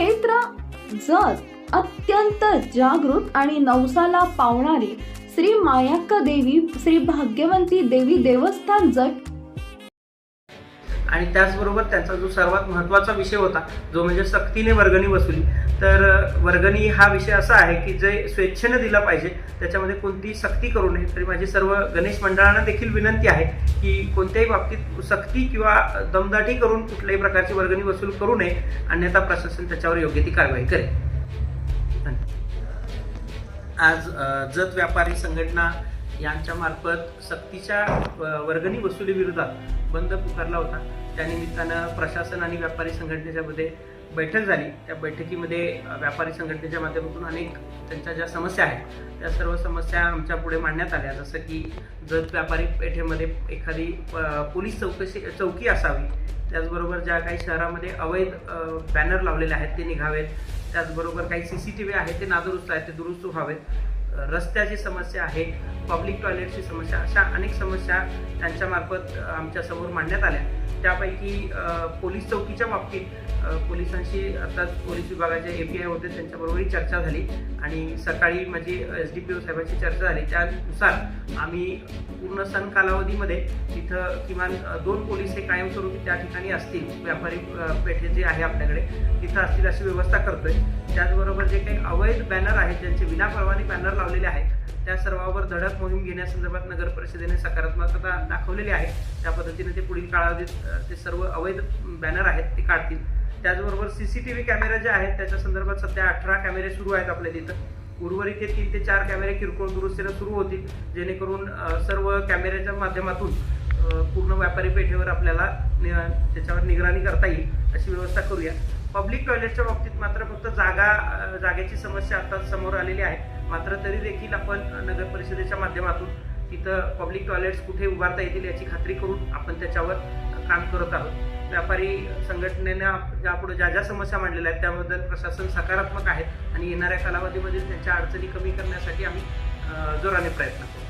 क्षेत्र जत अत्यंत जागृत आणि नवसाला पावणारी श्री मायाक्का देवी श्री भाग्यवंती देवी देवस्थान जट आणि त्याचबरोबर त्यांचा जो सर्वात महत्त्वाचा विषय होता जो म्हणजे सक्तीने वर्गणी वसुली. तर वर्गणी हा विषय असा आहे की जे स्वेच्छेने दिला पाहिजे त्याच्यामध्ये कोणतीही सक्ती करू नये. तरी माझी सर्व गणेश मंडळांना देखील विनंती आहे की कोणत्याही बाबतीत सक्ती किंवा दमदाटी करून कुठल्याही प्रकारची वर्गणी वसूल करू नये. अन्यथा प्रशासन त्याच्यावर योग्य ती कारवाई करेल. आज जत व्यापारी संघटना यांच्या मार्फत सक्तीच्या वर्गणी वसुली विरोधात बंद पुकारला होता. त्यानिमित्तानं प्रशासन आणि व्यापारी संघटनेच्यामध्ये बैठक झाली. त्या बैठकीमध्ये व्यापारी संघटनेच्या माध्यमातून अनेक त्यांच्या ज्या समस्या आहेत त्या सर्व समस्या आमच्या पुढे मांडण्यात आल्या. जसं की जर व्यापारी पेठेमध्ये एखादी पोलीस चौकशी चौकी असावी. त्याचबरोबर ज्या काही शहरामध्ये अवैध बॅनर लावलेले आहेत ते निघावेत. त्याचबरोबर काही सी सी टी व्ही आहेत ते नादुरुस्त आहेत ते दुरुस्त व्हावेत. रस्त्याची समस्या आहे पब्लिक टॉयलेटची समस्या अशा अनेक समस्या त्यांच्यामार्फत आमच्यासमोर मांडण्यात आल्या. त्यापैकी पोलीस चौकीच्या बाबतीत पोलिसांशी आताच पोलीस विभागाचे ए पी आय होते त्यांच्याबरोबरही चर्चा झाली. आणि सकाळी माझी एस डी पी ओ साहेबांशी चर्चा झाली. त्यानुसार आम्ही पूर्ण सण कालावधीमध्ये तिथं किमान दोन पोलीस हे कायमस्वरूपी त्या ठिकाणी असतील. व्यापारी पेठे जे आहे आपल्याकडे तिथं असतील अशी व्यवस्था करतोय. त्याचबरोबर जे काही अवैध बॅनर आहेत ज्यांचे विनापरवाने बॅनर लावलेले आहेत त्या सर्वावर धडक मोहीम घेण्यासंदर्भात नगर परिषदेने सकारात्मकता दाखवलेली आहे. त्या पद्धतीने ते पुढील काळावधीत ते सर्व अवैध बॅनर आहेत ते काढतील. त्याचबरोबर सी सी टी व्ही कॅमेरे जे आहेत त्याच्या संदर्भात सध्या अठरा कॅमेरे सुरू आहेत आपल्या तिथं. उर्वरित तीन ते चार कॅमेरे किरकोळ दुरुस्तीला सुरू होतील. जेणेकरून सर्व कॅमेऱ्याच्या माध्यमातून पूर्ण व्यापारी पेठेवर आपल्याला नि- त्याच्यावर निगराणी करता येईल अशी व्यवस्था करूया. पब्लिक टॉयलेटच्या बाबतीत मात्र फक्त जागा जागेची समस्या आता समोर आलेली आहे. मात्र तरी देखील आपण नगर परिषदेच्या माध्यमातून तिथं पब्लिक टॉयलेट्स कुठे उभारता येतील याची खात्री करून आपण त्याच्यावर काम करत आहोत. व्यापारी संघटनेनं यापुढे ज्या ज्या समस्या मांडलेल्या आहेत त्याबद्दल प्रशासन सकारात्मक आहे आणि येणाऱ्या कालावधीमध्ये त्यांच्या अडचणी कमी करण्यासाठी आम्ही जोराने प्रयत्न करू.